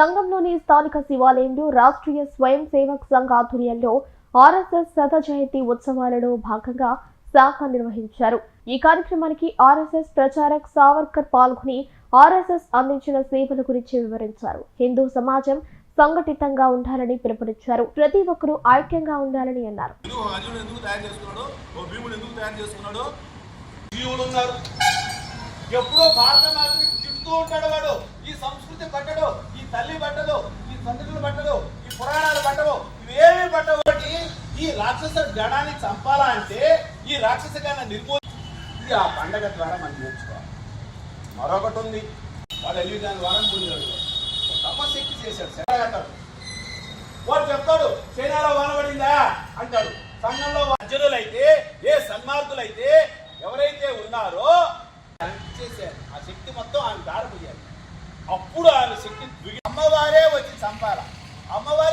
సంఘంలోని స్థానిక శివాలయంలో రాష్ట్రీయ స్వయం సేవక్ సంఘ ఆధ్వర్యంలో ఆర్ఎస్ఎస్ శత జయంతి ఉత్సవాలలో భాగంగా శాఖ నిర్వహించారు. ఈ కార్యక్రమానికి ఆర్ఎస్ఎస్ ప్రచారక్ సావర్కర్ పాల్గొని ఆర్ఎస్ఎస్ అందించిన సేవల గురించి వివరించారు. హిందూ సమాజం సంఘటితంగా ఉండాలని పిలుపునిచ్చారు. ప్రతి ఒక్కరూ ఐక్యంగా ఉండాలని అన్నారు. ఎప్పుడో భారత మాతని తిడుతూ ఉంటాడు వాడు. ఈ ఈ తల్లి పట్టదు ఈ సంతతులు పట్టదు ఈ పురాణాలు పట్టవు ఇవేమి పట్టవు. ఒకటి ఈ రాక్షస గణాన్ని చంపాలా అంటే ఈ రాక్షస గణ నిర్మూ ఇది ఆ పండగ ద్వారా మనం నేర్చుకోవాలి. మరొకటి ఉంది. వాడు ఎల్లిదాని వారం పొందాడు తపశక్తి చేశాడు శరగట్టాడు వాడు చెప్తాడు చైనాలో వానబడిందా అంటాడు. సంఘంలో అర్జునులైతే ఏ సన్మార్గులైతే ఎవరైతే ఉన్నారో చేశారు. ఆ శక్తి మొత్తం ఆయన దారిపోయారు అప్పుడు ఆయన శక్తి దిగి- అమ్మవారే వచ్చి చంపాల? అమ్మవారు